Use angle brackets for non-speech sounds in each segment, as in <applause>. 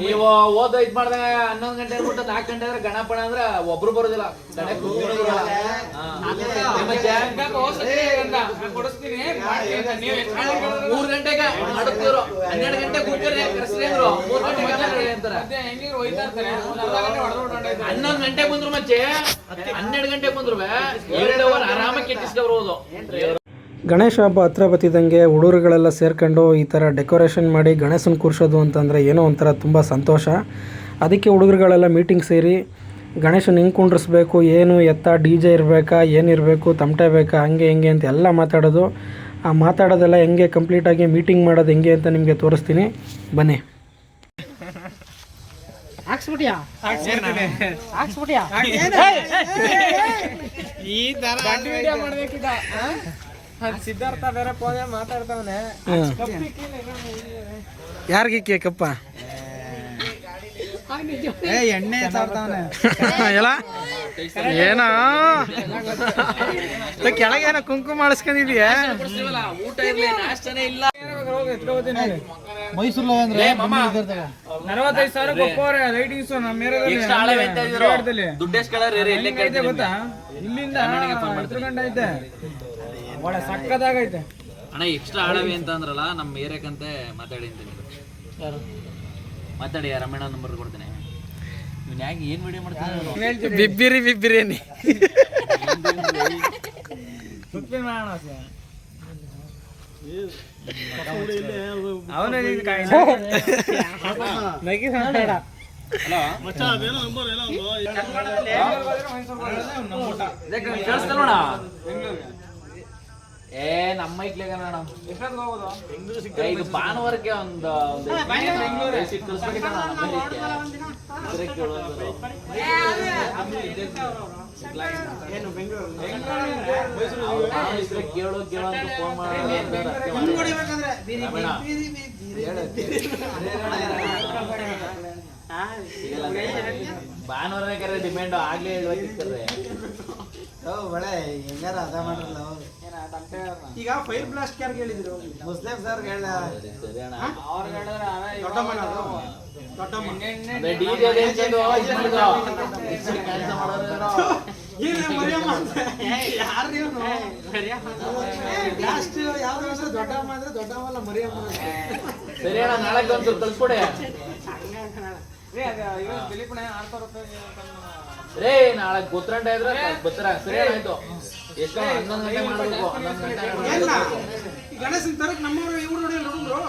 ನೀವು ಓದ ಇದ್ ಮಾಡ್ದಾಗ ಹನ್ನೊಂದ್ ಗಂಟೆ ಅಂದ್ಬಿಟ್ಟು ನಾಲ್ಕು ಗಂಟೆ ಅಂದ್ರೆ ಗಣಪಣ ಅಂದ್ರೆ ಒಬ್ರು ಬರೋದಿಲ್ಲ. ಗಣೇ ಮೂರ್ ಗಂಟೆಗೆ ಮಾಡುತ್ತಿದ್ರು ಹನ್ನೆರಡು ಗಂಟೆ ಕೂತ್ರೆ ಕರೆಸಿದ್ರು ಮೂರ್ ಅಂತಾರೆ. ಹನ್ನೊಂದ್ ಗಂಟೆ ಬಂದ್ರು ಮಚ್ಚೆ ಹನ್ನೆರಡು ಗಂಟೆ ಬಂದ್ರು ಎರಡು ಅವರ್ ಆರಾಮಾಗಿ ಕೆಟ್ಟಿಸ್ಕೊಬರ್ಬೋದು ಗಣೇಶ ಹಬ್ಬ ಹತ್ರ ಬತ್ತಿದಂಗೆ ಹುಡುಗರುಗಳೆಲ್ಲ ಸೇರ್ಕೊಂಡು ಈ ಥರ ಡೆಕೋರೇಷನ್ ಮಾಡಿ ಗಣೇಶನ ಕೂರಿಸೋದು ಅಂತಂದರೆ ಏನೋ ಒಂಥರ ತುಂಬ ಸಂತೋಷ ಅದಕ್ಕೆ ಹುಡುಗರುಗಳೆಲ್ಲ ಮೀಟಿಂಗ್ ಸೇರಿ ಗಣೇಶನ ಹಿಂಗೆ ಕುಂಡ್ರಿಸ್ಬೇಕು ಏನು ಎತ್ತ ಡಿ ಜೆ ಇರಬೇಕಾ ಏನಿರಬೇಕು ತಮಟೆ ಬೇಕಾ ಹಂಗೆ ಹಿಂಗೆ ಅಂತ ಎಲ್ಲ ಮಾತಾಡೋದು ಆ ಮಾತಾಡೋದೆಲ್ಲ ಹೆಂಗೆ ಕಂಪ್ಲೀಟಾಗಿ ಮೀಟಿಂಗ್ ಮಾಡೋದು ಹೆಂಗೆ ಅಂತ ನಿಮಗೆ ತೋರಿಸ್ತೀನಿ ಬನ್ನಿ ಈ ತರ ಮಾಡ್ಬೇಕಿದ್ದ ಸಿದ್ಧಾರ್ಥ ಬೇರೆ ಪೋದೆ ಮಾತಾಡ್ತಾವನೆ. ಯಾರಿಗೆ ಕೇಕಪ್ಪ ಏ ಎಣ್ಣೆ ತಾಡ್ತಾವನೆ <laughs> ಎಲ್ಲ? ಏನೋ? ಕೆಳಗೇನೋ ಕುಂಕುಮ ಮಾಡಿಸ್ಕೊಂಡಿದ್ಯಾ ಊಟ ಇಲ್ಲ ಗೊತ್ತಾ? ಇಲ್ಲಿಂದ ಹತ್ತು ಗಂಟೆ ಐತೆ. ಒಳ್ಳೆ ಸಕ್ಕದಾಗೈತೆ ಅಣ್ಣ ಎಕ್ಸ್ಟ್ರಾ ಹಳವೆ ಅಂತ ಅಂದ್ರಲ್ಲ ನಮ್ಮ ಏರಿಯಾಕಂತೆ ಮಾತಾಡಿ ಅಂತೀನಿ ಮಾತಾಡಿ ರಮಣ ನಂಬರ್ ಕೊಡ್ತೀನಿ ಇವ್ನು ಯಾಕೆ ಏನು ವಿಡಿಯೋ ಮಾಡ್ತಾನೆ ಬಿಬ್ಬಿರಿ ಬಿಬ್ಬಿರೇನಿ ಅವನೇ ಕೇಳಿಸ್ತಾ ನೋಡ ಏ ನಮ್ಮ ಐಕ್ಲಿಗೆ ನೋಡ ಈಗ ಭಾನುವಾರಕ್ಕೆ ಒಂದು ಕೇಳು. ಅವ್ರು ಕೇಳು. ಅಂತ ಫೋನ್ ಭಾನುವಾರನೇ ಕರೆ ಡಿಮ್ಯಾಂಡ್ ಆಗ್ಲೇ ಹೇಳ್ಬೇಕಿತ್ತಲ್ರಿ ಬಳೆ ಹೆಂಗಾರ ಅದ ಮಾಡ್ರಲ್ಲ ಈಗ ಫೈರ್ ಬ್ಲಾಸ್ಟ್ ಯಾರು ಹೇಳಿದ್ರು? ಮುಸ್ಲಿಂ ಸರ್ ಹೇಳ ಸರಿ ಅಣ್ಣ. ದೊಡ್ಡಮ್ಮನ ಅದು. ದೊಡ್ಡಮ್ಮ ಯಾವ್ದು ಹೆಸ್ರು? ಅಂದ್ರೆ ದೊಡ್ಡಮ್ಮ ಅಲ್ಲ ಮರಿಯಮ್ಮ ಸರಿ ಅಣ್ಣ ನಾಳೆ. ಒಂದ್ ಸ್ವಲ್ಪ ಕಳ್ಸ್ಕೊಡಿ ರೇ ನಾಳೆ ಗೊತ್ತರಂಟ ಇದ್ರೆ ಬತ್ತರ ಸರಿ ಆಯ್ತು. ಮಾಡಬೇಕು ಹನ್ನೊಂದು ಗಂಟೆ ಮಾಡಬೇಕು. ಹನ್ನೊಂದು ಗಂಟೆ. ಗಣೇಶನ್ ತರಕ್ ನಮ್ಮವ್ರು ಇವ್ರು ನೋಡಿ ನೋಡಿದ್ರು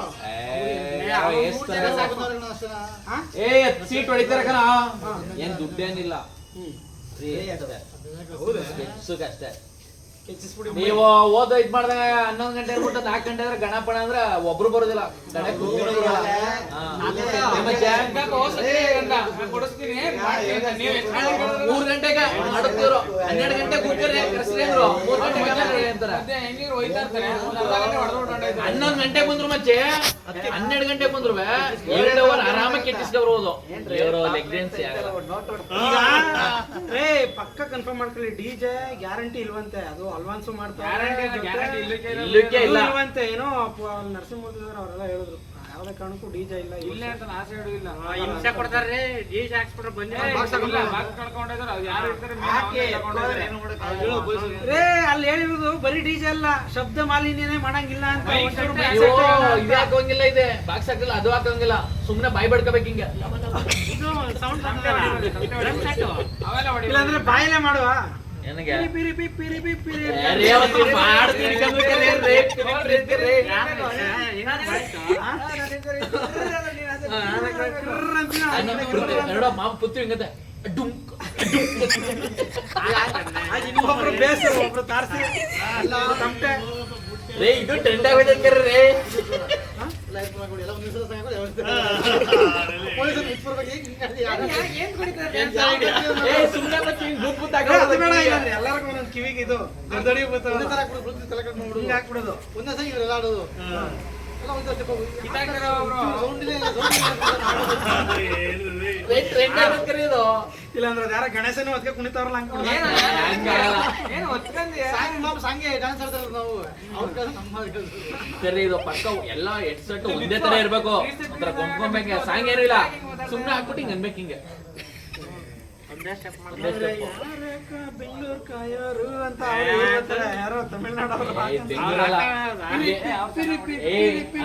ಏ, ಎಷ್ಟ್ ಸೀಟ್ ಹೊಡಿತಾರ ಏನ್ ದುಡ್ಡೇನಿಲ್ಲ. ಸುಖ ಅಷ್ಟೇ. ನೀವು ಓದ ಇದ್ ಮಾಡ್ದಾಗ ಹನ್ನೊಂದ್ ಗಂಟೆ ಬಿಟ್ಟು ನಾಲ್ಕು ಗಂಟೆ ಅಂದ್ರೆ ಗಣಪಣ ಅಂದ್ರೆ ಒಬ್ರು ಬರೋದಿಲ್ಲ. ಮತ್ತೆ ಮೂರ್ ಗಂಟೆಗೆ ಮಾಡುತ್ತಿದ್ರು ಹನ್ನೆರಡು ಗಂಟೆ ಕೂತ್ರೆ ಕರೆಸಿದ್ರು ಮೂರ್ ಗಂಟೆಗೆ ಮಾತಾಡಿ ಅಂತಾರೆ. ಹನ್ನೊಂದ್ ಗಂಟೆ ಬಂದ್ರು ಮಚ್ಚೆ ಹನ್ನೆರಡು ಗಂಟೆ ಬಂದ್ರು ಎರಡು ಅವರ್ ಆರಾಮ ಏ ಪಕ್ಕ ಕನ್ಫರ್ಮ್ ಮಾಡ್ಕೊಳ್ಳಿ. ಡಿಜೆ ಗ್ಯಾರಂಟಿ ಇಲ್ವಂತೆ. ಅದು ಅಲ್ವಾನ್ಸು ಮಾಡ್ತಾರೆ ಇಲ್ವಂತೆ. ಏನೋ ನರಸಿಂಹ ಅವರೆಲ್ಲ ಹೇಳಿದ್ರು. ಯಾವ್ದೇ ಕಾರಣಕ್ಕೂ ಡಿಜೆ ಇಲ್ಲ ಇಲ್ಲ ಅಂತ ಆಸೆ ಇಲ್ಲ. ಹಿಂಸೆ ಕೊಡ್ತಾರೆ ಡಿಜೆ ಹಾಕ್ಸ್ಬಿಟ್ರೆ ಬನ್ನಿ ರೇ ಅಲ್ಲಿ ಹೇಳಿರೋದು ಬರೀ ಡಿಜೆ ಅಲ್ಲ ಶಬ್ದ ಮಾಲಿನ್ಯನೇ ಮಾಡಂಗಿಲ್ಲ ಅಂತ ಹಾಕಂಗಿಲ್ಲ ಇದು ಹಾಕೋಂಗಿಲ್ಲ ಇದೆ. ಬಾಕ್ಸ್ ಹಾಕಿಲ್ಲ ಅದು ಹಾಕೋಂಗಿಲ್ಲ. ಸುಮ್ನೆ ಬಾಯ್ ಬಡ್ಕೋಬೇಕು ಹಿಂಗೆ. ಇಲ್ಲಾಂದ್ರೆ ಬಾಯಲ್ಲೇ ಮಾಡುವ. ನನಗೆ ಪಿರಿ ಪಿ ಪಿರಿ ಪಿ ಪಿರಿ ಏ, ರೇವತಿ ಮಾಡ್ತೀನಿ ಕಮ್ಮಿಕರೇ, ರೇ, ಪಿರಿ, ಪಿರಿ, ಪಿರಿ. ಅನ್ನೊಂದು ಪುರ್ತಿ, ಎರಡೋ ಮಾಮ ಪುತ್ರಿ ಹಿಂಗತ್ತೆ ಡುಂಕ್ ಒಬ್ರು ಬೇಸ್ ಒಬ್ರು ತಾರ್ಸಿ ಎಲ್ಲ ರೇ ಇದು ಟ್ರೆಂಡ್ ಕರೆ ರೇ ಲೈಫ್ ಸುಮ್ನೆ ಎಲ್ಲರಿಗೂ ಒಂದೊಂದು ಕಿವಿಗೆ ಇದು ದೊಡ್ಡಡಿ ಹಿಂಗ ಹಾಕ್ಬಿಡೋದು ಒಂದೇ ಸರಿ ಇವ್ರೆಲ್ಲ ಆಡೋದು ಇದು ಇಲ್ಲ ಅಂದ್ರೆ ಯಾರ ಗಣೇಶನ ಅದಕ್ಕೆ ಕುಣಿತಾರಲ್ಲ ಹಂಗ್? ಸರಿ ಇದು ಪಕ್ಕ ಎಲ್ಲ ಹೆಡ್ಸೆಟ್ ಒಂದೇ ತರ ಇರ್ಬೇಕು. ಒಂಥರ ಸಾಂಗ್ ಏನೂ ಇಲ್ಲ ಸುಮ್ನೆ ಹಾಕ್ಬಿಟ್ಟು ಹಿಂಗ್ ಅನ್ಬೇಕು ಹಿಂಗೆ. ಒಂದೇ step. ಯಾರಕ್ಕ ಬೆಂಗಳೂರು ಕಾಯೋರು ಅಂತ. ಯಾರೋ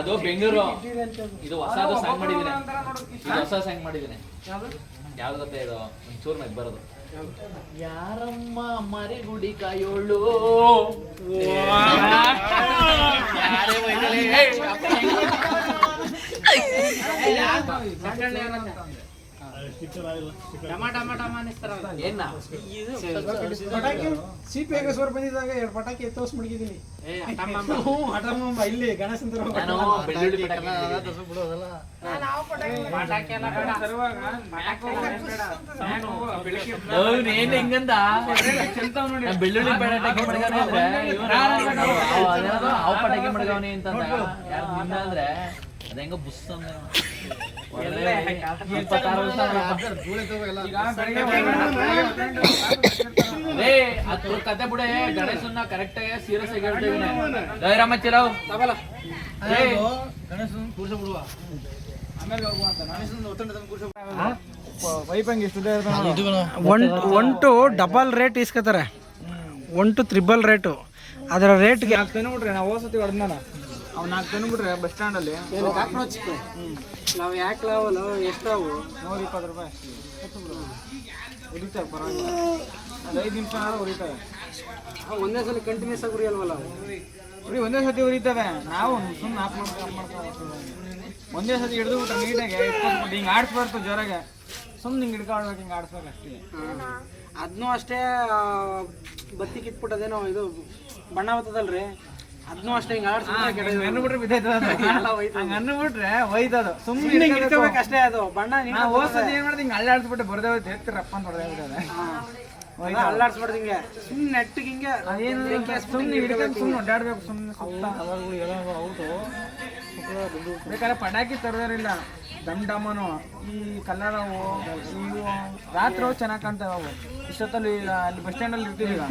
ಅದು ಬೆಂಗಳೂರು. ಇದು ಹೊಸದು ಸಾಂಗ್ ಮಾಡಿದೀನಿ ಹೊಸ ಸಾಂಗ್ ಮಾಡಿದೀನಿ ಯಾವ್ದು ಗೊತ್ತಾ ಇದು ಒಂಚೂರು ನಗ್ ಬರೋದು. ಯಾರಮ್ಮ ಮರಿಗುಡಿ ಕಾಯೋಳು? ಯಾರೇ ಬಂದಿದ್ದಾಗ ಎರಡು ಪಟಾಕಿ ಎತ್ತೋಸ್ ಬೆಳ್ಳುಳ್ಳಿ ಪಟಾಕಿ ಮಡ್ಗವ್ನೆ ಅಂದ್ರೆ ಪಟಾಕಿ ಮಡ್ಗವ್ನೆ ಅಂತಂದ ಯಾರು ನಿನ್ನ ಅಂದ್ರೆ ಅದೇಂಗ ಬುಸ್ ಅಂದ ಒಳ್ಳೆ ಇಪ್ಪತ್ತಾರು ವರ್ಷ ರೇ ಅದು ಕತೆ ಬಿಡೆ ಗಣೇಶನ್ನ ಕರೆಕ್ಟ್ ಆಗಿ ಸೀರಿಯಸ್ ಆಗಿ ಹೇಳ್ತಿದ್ದೀನಿ ಜಯರಾಮ ಚಿರಾವ್ ಏ, ವೈಪಂಗಿ studio one one two double rate ಇಸ್ಕೋತಾರೆ one two triple rate ಅದರ ರೇಟ್ಗೆ ನಾಲ್ಕು ತೆನು ಬಿಟ್ರೆ ನಾವು ಹೋಸತಿ ಹೊಡೆದ್ನಾನ ಅವ್ನು ನಾಲ್ಕು ತಂದು ಬಿಟ್ರೆ ಬಸ್ ಸ್ಟ್ಯಾಂಡಲ್ಲಿ ನಾವು ಯಾಕೆ ಲಾವಲ್ಲ ಎಷ್ಟಾವು ನೂರ ಇಪ್ಪತ್ತು ರೂಪಾಯಿ ಉರಿತಾರೆ ಪರವಾಗಿಲ್ಲ ಅದು ಐದು ನಿಮಿಷ ಆದ್ರೂ ಉರಿತವೆ ಒಂದೇ ಸಲ ಕಂಟಿನ್ಯೂಸ್ ಆಗಿ ಉರಿಯಲ್ವಲ್ಲ ಉರಿ ಒಂದೇ ಸತಿ ಉರಿತವೆ. ನಾವು ಸುಮ್ಮನೆ ಆಫ್ ಮಾಡ್ಕೊಂಡು ಒಂದೇ ಸತಿ ಹಿಡಿದು ಬಿಟ್ಟು ನೀಟಾಗಿ ಇಟ್ಕೊಂಡ್ಬಿಟ್ಟು ಹಿಂಗೆ ಆಡಿಸ್ಬಾರ್ದು ಜೋರಾಗೆ ಸುಮ್ಮನೆ ಹಿಂಗೆ ಹಿಡ್ಕೊಳ್ಬೇಕು ಹಿಂಗೆ ಆಡಿಸ್ಬೇಕು ಅಷ್ಟೇ. ಅದನ್ನೂ ಅಷ್ಟೇ ಬತ್ತಿ ಕಿತ್ಬಿಟ್ಟದೇನೋ ಇದು ಬಣ್ಣ ಬರ್ತದಲ್ರಿ ಅದನ್ನೂ ಅಷ್ಟೇ ಹಿಂಗೆ ಬಿದ್ದೈತದ ಸುಮ್ಮನೆ ಸುಮ್ಮನೆ ಅಷ್ಟೇ ಅದು. ಬಣ್ಣ ನೀನು ಏನು ಮಾಡಿದೆ ಹಿಂಗೆ ಅಳ್ಳಾಡ್ಸ್ಬಿಟ್ಟು ಬರ್ದೇ ಹೋಯ್ತು. ಅಂತ ಹೊಡೆದೇ ಹಿಂಗೆ. ಸುಮ್ಮನೆ ನೆಟ್ಟಿಗೆ ಹಿಂಗೆ. ಅದೇನು ಸುಮ್ಮನೆ ಹಿಡ್ಕೊಂಡು ಸುಮ್ಮನೆ ಸುಮ್ಮನೆ ಸುತ್ತ. ಬೇಕಾದ್ರೆ ಪಟಾಕಿ ತರೋರಿಲ್ಲ ಡಮ್ ಡಮನು ಈ ಕಲ್ಲರವು ಇವು ರಾತ್ರಿ ಅವು ಚೆನ್ನಾಗಿ ಕಾಣ್ತಾವೆ ಅವು. ಇಷ್ಟೊತ್ತಲ್ಲಿ ಅಲ್ಲಿ ಬಸ್ ಸ್ಟ್ಯಾಂಡಲ್ಲಿ ಇರ್ತೀವಿ ಈಗ.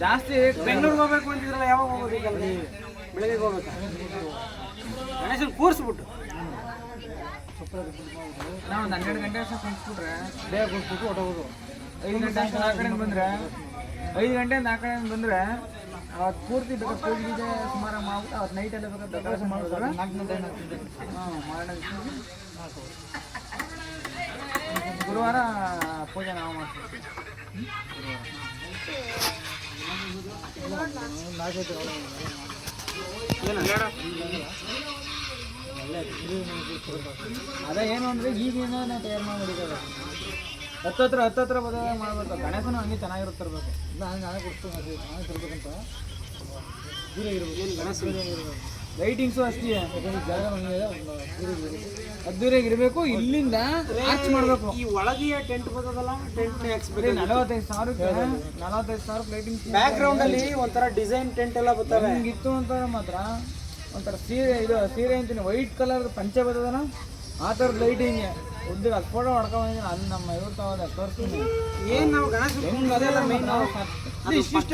ಜಾಸ್ತಿ ಬೆಂಗಳೂರಿಗೆ ಹೋಗ್ಬೇಕು ಅಂತಿದ್ರಲ್ಲ ಯಾವಾಗ ಹೋಗೋದು ಈಗ ಅಲ್ಲಿ? ಬೆಳಗ್ಗೆ ಹೋಗ್ಬೇಕು? ಗಣೇಶನ್ ಕೂರಿಸ್ಬಿಟ್ಟು. ನಾವು ಒಂದು ಹನ್ನೆರಡು ಗಂಟೆ ಅಷ್ಟು ಕುಂತ್ಬಿಟ್ರೆ ಬೇಗ ಕೂರಿಸ್ಬಿಟ್ಟು ಹೊಟ್ಟೋಗೋದು ಐದು ಗಂಟೆ ಅಷ್ಟು ಆ ಕಡೆಯಿಂದ ಬಂದರೆ ಐದು ಗಂಟೆಯಿಂದ ಆ ಕಡೆ ಬಂದರೆ ಅವತ್ತು ಪೂರ್ತಿ ಬೇಕಾದ್ರೆ ಗೀಜೆ ಸುಮಾರು ಮಾಡ್ಬಿಟ್ಟು ಅವತ್ತು ನೈಟ್ ಎಲ್ಲ ಬೇಕಾದ್ರೆ ಡೆಕೋರೇಷನ್ ಮಾಡ್ತಾರೆ ಹಾಂ ಮಾರನೇ ಗುರುವಾರ ಪೂಜೆ ನಾವು ಮಾಡ್ತೀವಿ. ಅದೇ ಏನು ಅಂದರೆ ಈಗೇನೋ ನಾವು ತಯಾರು ಮಾಡಿ ಹೊಡಿತಾರೆ ಹತ್ತತ್ರ ಹತ್ತತ್ರ ಬದಲಾವಣೆ ಮಾಡ್ಬೇಕು. ಗಣೇಶನು ಹಂಗೆ ಚೆನ್ನಾಗಿರುತ್ತಿರ್ಬೇಕು. ನಾನು ಹಂಗೆ ಕೊಡ್ತೀನಿ ಹಂಗೆ ತರ್ಬೇಕಂತ ದೂರ ಇರಬೇಕು. ಲೈಟಿಂಗ್ಸು ಅಷ್ಟೇ. ಜಾಗ ಅದ್ದೂರಿಯಾಗಿ ಇರಬೇಕು. ಇಲ್ಲಿಂದ ಆಚ್ ಮಾಡಬೇಕು. ಈ ಒಳಗೆಯ ಟೆಂಟ್ ಬರ್ತದಲ್ಲ ಟೆಂಟ್ ಎಕ್ಸ್ಪೀರಿಯನ್ ನಲವತ್ತೈದು ಸಾವಿರಕ್ಕೆ ನಲವತ್ತೈದು ಸಾವಿರ ಲೈಟಿಂಗ್ಸ್ ಬ್ಯಾಕ್ ಗ್ರೌಂಡ್ ಅಲ್ಲಿ ಒಂಥರ ಡಿಸೈನ್ ಟೆಂಟ್ ಎಲ್ಲ ಬರ್ತವೆ. ಹಿಂಗಿತ್ತು ಅಂತ ಮಾತ್ರ. ಒಂಥರ ಸೀರೆ ಇದು ಸೀರೆ ಅಂತೀನಿ. ವೈಟ್ ಕಲರ್ ಪಂಚೆ ಬರ್ತದಲ್ಲ? ಆ ಥರದ ಲೈಟಿಂಗ್ ಉದ್ದಿಗೆ ಅದು ಫೋಟೋ ಹೊಡ್ಕೊಂಡಿದ್ದೀನಿ ಅಲ್ಲಿ ನಮ್ಮ ಇವ್ರು ತಗೋದೆ ತೋರಿಸ್ತೀನಿ. ಏನ್ ನಾವು ಗಣೇಶ ಹೆಂಗ್ ಅದೆಲ್ಲ ಅದು ಪಕ್ಕ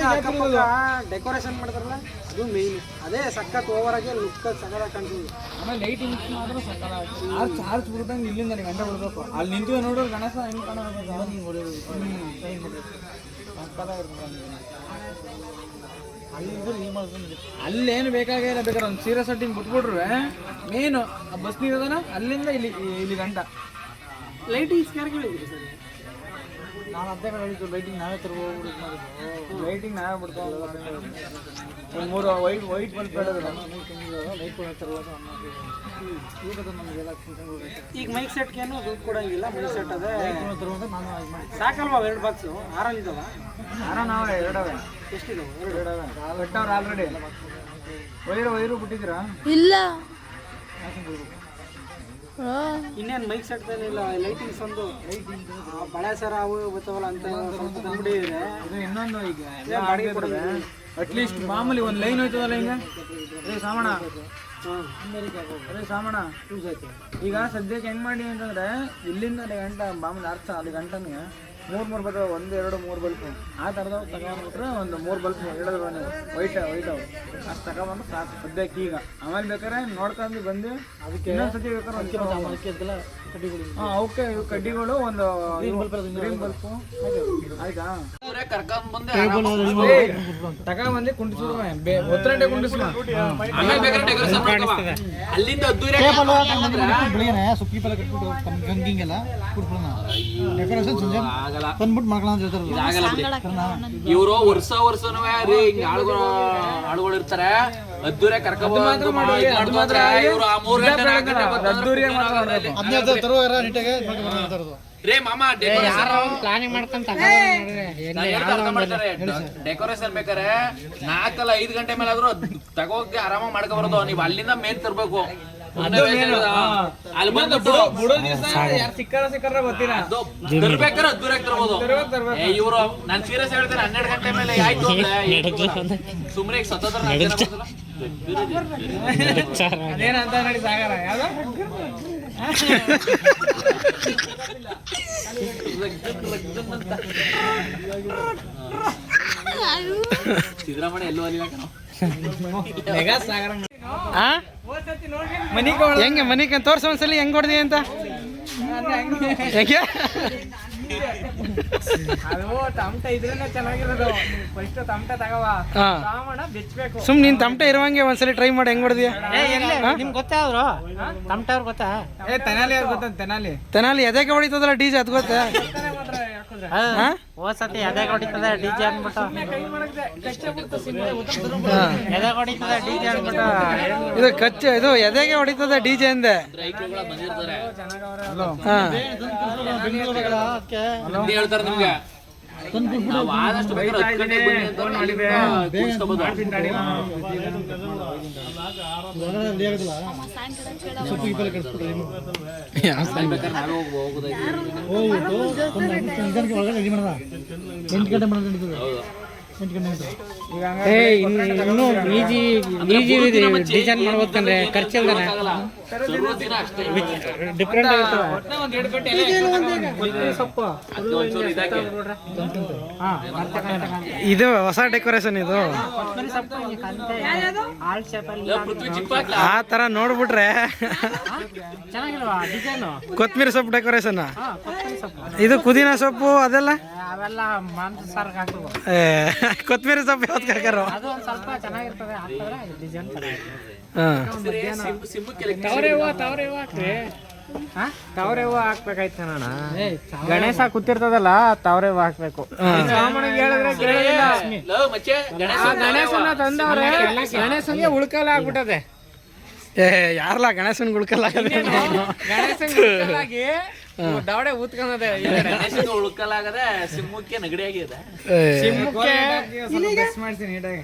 ಡೆಕೋರೇಷನ್ ಮಾಡ್ತಾರಲ್ಲ ಅದು ಮೇನ್ ಅದೇ ಸಖತ್ ಓವರ್ ಆಗಿ ಲುಕ್ ಸಖತ್ ಕಾಣ್ತೀವಿ ಆಮೇಲೆ ಲೈಟಿಂಗ್ ಮಾತ್ರ ಸಕಲ ಆರ್ಚ್ ಚಾರ್ಜ್ ಬಿಡ್ದಂಗೆ ಇಲ್ಲಿಂದ ನೀವು ಗಂಟೆ ಬಿಡ್ಬೇಕು. ಅಲ್ಲಿ ನಿಂತು ನೋಡೋರು ಗಣೇಶ ಹೆಂಗೆ ಕಾಣಬೇಕು ಅಲ್ಲೇನು ಬೇಕಾಗಿಲ್ಲ ಬೇಕಾದ್ರೆ ಒಂದು ಸೀರಿಯಸ್ ಸೆಟ್ಟಿಂಗ್ ಬಿಟ್ಬಿಟ್ರೆ ಮೇನು ಆ ಬಸ್ ನೀರದನ ಅಲ್ಲಿಂದ ಇಲ್ಲಿ ಇಲ್ಲಿ ಗಂಟ. ಲೈಟಿಂಗ್ಸ್ ಯಾರು ಹೇಳಿದ್ರಿ ಸರ್? ನಾನು ಅದೇ ಕಡೆ ಹೇಳಿದ್ದು ಲೈಟಿಂಗ್ ನಾವೇ ತರಬಹುದು ಮಾಡಿದ್ದು. ಲೈಟಿಂಗ್ ನಾವೇ ಬಿಡ್ತಾವೆ ಒಂದು ಮೂರು ವೈಟ್ ವೈಟ್ ಬಲ್ಬ್ ಬೇಡದಿಲ್ಲ ಲೈಟ್ ತರುವಾಗ ಈಗ ಮೈಕ್ ಸೆಟ್ಗೇನು ಏನು ದುಡ್ಡು ಕೊಡಂಗಿಲ್ಲ ಮೈಕ್ ಸೆಟ್ ಅದೇ. ತರುವಾಗ ನಾನು ಇದು ಸಾಕಲ್ವಾ ಎರಡು ಬಾಕ್ಸು ಆರಾಮ್ ಇದಾವ? ಯಾರ ನಾವೇ ಎರಡವೆ ಎಷ್ಟಿದಾವೆ? ಎರಡು. ಎರಡವೆ ಬಿಟ್ಟವ್ರು ಆಲ್ರೆಡಿ ವೈರು ವೈರು ಬಿಟ್ಟಿದ್ದೀರಾ? ಇಲ್ಲ. ಇನ್ನೇನು ಮೈಕ್ ಸೆಟ್ ಇಲ್ಲ ಲೈಟಿಂಗ್ಸ್ ಒಂದು. ಬಳೆ ಸರ ಅವು ಬರ್ತಾವಲ್ಲ ಅಂತ ಸ್ವಲ್ಪ ತಂದ್ಬಿಡಿ ಇದೆ. ಇದು ಇನ್ನೊಂದು ಈಗ ಇದೇ ಬಾಡಿಗೆ ಕೊಡೋದು? ಅಟ್ಲೀಸ್ಟ್ ಮಾಮೂಲಿ ಒಂದು ಲೈನ್ ಹೋಯ್ತದಲ್ಲ ಹಿಂಗೆ? ಅದೇ ಸಾಮಣ ಅದೇ ಸಾಮಣ ಈಗ ಸದ್ಯಕ್ಕೆ ಹೆಂಗೆ ಮಾಡಿ ಅಂತಂದ್ರೆ ಇಲ್ಲಿಂದ ಗಂಟ ಮಾಮೂಲಿ ಅರ್ಥ ಅದು ಗಂಟನಿಗೆ ಮೂರ್ ಮೂರು ಬರ್ತವೆ ಒಂದು ಎರಡು ಮೂರು ಬಲ್ಪ್. ಆ ಥರದ ತಗೊಂಡ್ಬಿಟ್ರೆ ಒಂದು ಮೂರು ಬಲ್ಪ್ ಹೇಳಿದ್ರು ನೀವು ವೈಟ್ ವೈಟ್ ಅವು. ಅಷ್ಟು ತಗೊಂಡ್ಬಂದು ಸಾಕು. ಸದ್ಯಕ್ಕೆ ಈಗ. ಆಮೇಲೆ ಬೇಕಾದ್ರೆ ನೋಡ್ಕೊಂಡು ಬಂದು ಅದಕ್ಕೆ ಇನ್ನೊಂದ್ಸತಿ ಬೇಕಾದ್ರೆ ಒಂದು ಹಾಂ ಅವಕ್ಕೆ ಇವು ಕಡ್ಡಿಗಳು ಒಂದು ಗ್ರೀನ್ ಬಲ್ಪು ಆಯ್ತಾ? ಕರ್ಕೊಂಡ್ ಬಂದೆ ತಗೊಂಬಂದು ಒತ್ತರಂಟೆ ಮಾಡ್ಕವ ಅಲ್ಲಿಂದ ಪಲ್ಲ ಕಟ್ಬಿಟ್ಟು ಗಂಗಿಂಗೆಲ್ಲ ಕುಟ್ಬಿಡೋಣ ಡೆಕೋರೇಷನ್ ಸಂಜೆ. ಆಗಲ್ಲ. ತಂದ್ಬಿಟ್ಟು ಮಾಡ್ಕೊಳ್ಳೋ ಅಂತ ಹೇಳ್ತಾರಲ್ಲ ಇದಾಗಲ್ಲ ಬಿಡಿ. ಇವರು ವರ್ಷ ವರ್ಷನೂ ರೀ ಹಿಂಗ ಆಳುಗಳು ಆಳುಗಳು ಇರ್ತಾರೆ ಅದ್ದೂರೆ ಮಾಡ್ತಾರೆ ಇವ್ರು ಆ ಮೂರ್ ಗಂಟೆ ನಾಲ್ಕು ಗಂಟೆ ಬಂದು ಅದ್ದೂರಿಯಾಗಿ ಮಾತ್ರ ಮಾಡ್ಬೇಕು. ಹದಿನೈದು ತರುವ ನೀಟಾಗಿ ಮಾಡ್ಕೊಂಡು ಬರ್ತಾರದು ರೇ ಮಾಮ ಡೆಕೋರೇಷನ್ ಬೇಕಾರೆ ನಾಲ್ಕಲ್ಲ ಐದ್ ಗಂಟೆ ಮೇಲೆ ಆದ್ರೂ ತಗೋಗಿ ಆರಾಮ ಮಾಡ್ಕೊ ಬರೋದು. ನೀವು ಅಲ್ಲಿಂದ ಮೇನ್ ತರ್ಬೇಕು. ಸಿಕ್ಕಾರ ಸಿಕ್ಕಾರ ತರ್ಬೋದು. ಇವ್ರು ನಾನ್ ಸೀರಿಯಸ್ ಹೇಳ್ತೇನೆ ಹನ್ನೆರಡು ಗಂಟೆ ಮೇಲೆ ಆಯ್ತು <laughs> ಅದೇನಂತ ನೋಡಿ ಸಾಗರ. ಯಾವ್ದು? ಸಿದ್ದರಾಮಯ್ಯ ಎಲ್ಲೋ ಅಲ್ಲಿಲ್ಲ ಕಣೋ. ಮೆಗಾ ಸಾಗರ ಹೆಂಗೆ ಮನಿಗೆ ತೋರ್ಸ ಒಂದ್ಸಲಿ ಹೆಂಗ್ ಹೊಡ್ದಿ ಅಂತ? ಹೆಂಗೆ? ಸುಮ್ ನೀನ್ ತಮಟೆ ಇರುವಂಗೆ ಒಂದ್ಸಲಿ ಟ್ರೈ ಮಾಡಿ ಹೆಂಗ್ ಹೊಡ್ದಿ ನಿಮ್ಗೆ ಗೊತ್ತಾ ಅವರು? ತಮಟ ಅವ್ರು ಗೊತ್ತಾ? ಏ ತೆನಾಲಿ ಅವ್ರು ಗೊತ್ತ ತೆನಾಲಿ. ತೆನಾಲಿ ಎದೆಗೆ ಹೊಡಿತದಲ್ಲ ಡಿಜೆ ಅದ್ ಗೊತ್ತಾ? ಹಾ? ಎದೆಗೆ ಹೊಡಿತದ ಡಿಜೆ ಅಂದ್ಬಿಟ್ಟು ಕೈ ಮಾಡಕ್ದೆ ಕಷ್ಟ ಬಿಡ್ತು ಹಾ. ಎದೆ ಹೊಡಿತದ ಡಿಜೆ ಅಂದ್ಬಿಟ್ಟು. ಇದು ಕಚ್ಚ ಇದು ಎದೆಗೆ ಹೊಡಿತದ ಡಿಜೆ ಅಂದೆ ರೈತರುಗಳು ಬಂದಿರ್ತಾರೆ ಹಾ. ಹಿಂದಿ ಹೇಳ್ತಾರೆ ನಿಮ್ಗೆ ನಾವು ಆದಷ್ಟು ಬೇಕಾದ್ರೆ ಹತ್ತು ಗಂಟೆಗೆ ಬನ್ನಿ ಅಂತ ಅಲ್ಲಿಂದ ಕೂರ್ಸ್ಕೊಬೋದು. ಬೇಕಾದ್ರೆ ನಾವೇ ಹೋಗಿ ಹೋಗೋದಾಯ್ತು ಎಂಟು ಗಂಟೆ ಮಾಡೋದು ಗಂಟೆ ಏ ಇನ್ನು ಈಜಿ ಈಜಿ ಡಿಸೈನ್ ಮಾಡ್ಬೇಕಂದ್ರೆ ಖರ್ಚಿಲ್ದಾನೆ? ಡಿಫ್ರೆಂಟ್ ಇದು ಹೊಸ ಡೆಕೋರೇಷನ್ ಇದು? ಆ ತರ ನೋಡ್ಬಿಟ್ರೆ ಕೊತ್ಮಿರಿ ಸೊಪ್ಪು ಡೆಕೋರೇಷನ್ ಇದು ಪುದೀನ ಸೊಪ್ಪು ಅದೆಲ್ಲ? ಅವೆಲ್ಲ ಮಾಂಸ ಸಾರ್ಗೆ ಹಾಕುವ ಕೊತ್ತಂಬರಿ ಕೊತ್ಮಿರಿ ಸೊಪ್ಪು ಯಾವ್ದು ಅದು ಒಂದು ಸ್ವಲ್ಪ ಚೆನ್ನಾಗಿರ್ತದೆ ಹಾಕಿದ್ರೆ ಡಿಸೈನ್ ಚೆನ್ನಾಗಿರ್ತದೆ. ತವರೆ ಹೂವ ತವರೆ ಹೂವು ಹಾಕ್ರಿ. ತವರೆ ಹೂವ ಹಾಕ್ಬೇಕಾಯ್ತು ಅಣ್ಣ. ಗಣೇಶ ಕೂತಿರ್ತದಲ್ಲ ತವರೆ ಹೂವು ಹಾಕ್ಬೇಕು. ಗಣೇಶನ ತಂದವ್ರೆ ಗಣೇಶನ್ಗೆ ಉಳ್ಕಲ್ಲ ಆಗ್ಬಿಟ್ಟದೆ. ಏ ಯಾರಲ್ಲ ಗಣೇಶನ್ ಉಳ್ಕಲ್ಲ ಗಣೇಶನ್ ಉಳ್ಕಲ್ಲಾಗಿ ದವಡೆ ಊತ್ಕೊಂಡದೆ ಉಳ್ಕಲಾಗದೆ ಸಿಂಹಕ್ಕೆ ನೆಗಡಿ ಆಗಿದೆ. ಮಾಡ್ತೀನಿ ನೀಟಾಗಿ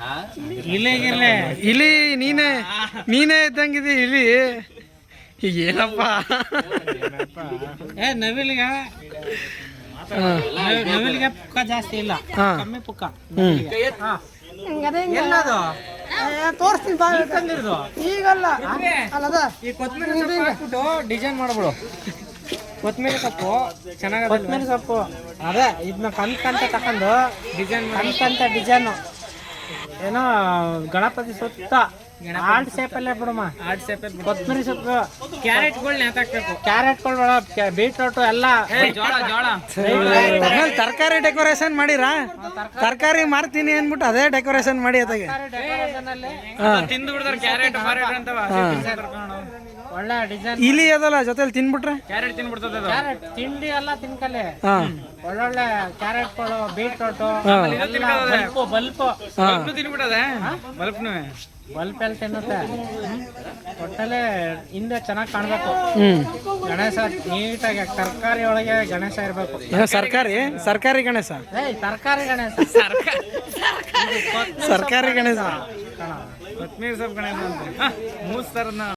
ಆ? ಇಲಿ ನೀನೇ ನೀನೇ ಇದ್ದಂಗಿದಿ ಇಲಿ. ಈಗ ಏನಪ್ಪ ಏ ನವಿಲಿಗೆ ನವಿಲಿಗೆ ಪುಕ್ಕ ಜಾಸ್ತಿ ಇಲ್ಲ. ಕಮ್ಮಿ ಪುಕ್ಕ. ಎಲ್ಲದು? ತೋರಿಸ್ತೀನಿ ಬಾ. ತಂದಿರೋದು ಈಗಲ್ಲ. ಅಲ್ಲದ ಈ ಕೊತ್ತಂಬರಿ ಸೊಪ್ಪು ಹಾಕ್ಬಿಟ್ಟು ಡಿಸೈನ್ ಮಾಡ್ಬಿಡು. ಕೊತ್ತಂಬರಿ ಸೊಪ್ಪು ಚೆನ್ನಾಗಿ ಕೊತ್ತಂಬರಿ ಸೊಪ್ಪು. ಅದೇ ಇದನ್ನ ಕಂತ ತಕೊಂಡು ಡಿಸೈನ್ ಕಂತ ಡಿಸೈನು. ಏನೋ ಗಣಪತಿ ಸುತ್ತ. ಆಲ್ಟ್ ಅಲ್ಲೇ ಬಿಡಮ್ಮ. ಆರ್ಟ್ ಸೇಪ್ ಕೊತ್ತಂಬರಿ ಸೊಪ್ಪು ಕ್ಯಾರೆಟ್ಗಳು ನೇತಾಕ್ಬೇಕು ಕ್ಯಾರೆಟ್ಗಳು ಬೀಟ್ರೋಟು ಎಲ್ಲ ಜೋಳ ಜೋಳ. ತರಕಾರಿ ಡೆಕೋರೇಷನ್ ಮಾಡಿರಾ? ತರಕಾರಿ. ಮಾರ್ತೀನಿ ಅಂದ್ಬಿಟ್ಟು ಅದೇ ಡೆಕೋರೇಷನ್ ಮಾಡಿ ಅದಾಗೆ ಡೆಕೋರೇಷನ್ ಅಲ್ಲಿ ತಿಂದು ಬಿಡ್ತಾರೆ ಕ್ಯಾರೆಟ್ ಮಾರೇಟ್ ಅಂತವ. ಒಳ್ಳೆ ಡಿಸೈನ್ ಇಲಿ ಅದಲ್ಲ ಜೊತೆಲಿ ತಿನ್ಬಿಟ್ರೆ? ಕ್ಯಾರೆಟ್ ತಿನ್ಬಿಡ್ತದೆ ಅದು. ಕ್ಯಾರೆಟ್ ತಿಂಡಿ ಎಲ್ಲ ತಿನ್ಕಲೆ. ಒಳ್ಳೊಳ್ಳೆ ಕ್ಯಾರೆಟ್ಗಳು ಬೀಟ್ರೋಟು ಹಾ. Bulb bulb. ಬಲ್ಪ್ ತಿನ್ಬಿಟ್ಟದೆ ಬಲ್ಪ್ನು ಬಲ್ಪ್ ಎಲ್ಲಿ ತಿನ್ನುತ್ತೆ ಒಟ್ಟಲ್ಲೇ ಹಿಂದೆ ಚೆನ್ನಾಗಿ ಕಾಣಬೇಕು. ಗಣೇಶ ನೀಟಾಗಿ ತರಕಾರಿ ಒಳಗೆ ಗಣೇಶ ಇರಬೇಕು. ಏನೋ ಸರ್ಕಾರಿ? ಸರ್ಕಾರಿ ಗಣೇಶ? ಏಯ್ ತರಕಾರಿ ಗಣೇಶ. ಸರ್ಕಾರಿ ಗಣೇಶ? ಕಣ ಕೊತ್ತಂಬರಿ ಸೊಪ್ಪು ಗಣೇಶ ಅಂತ. ಮೂಸ್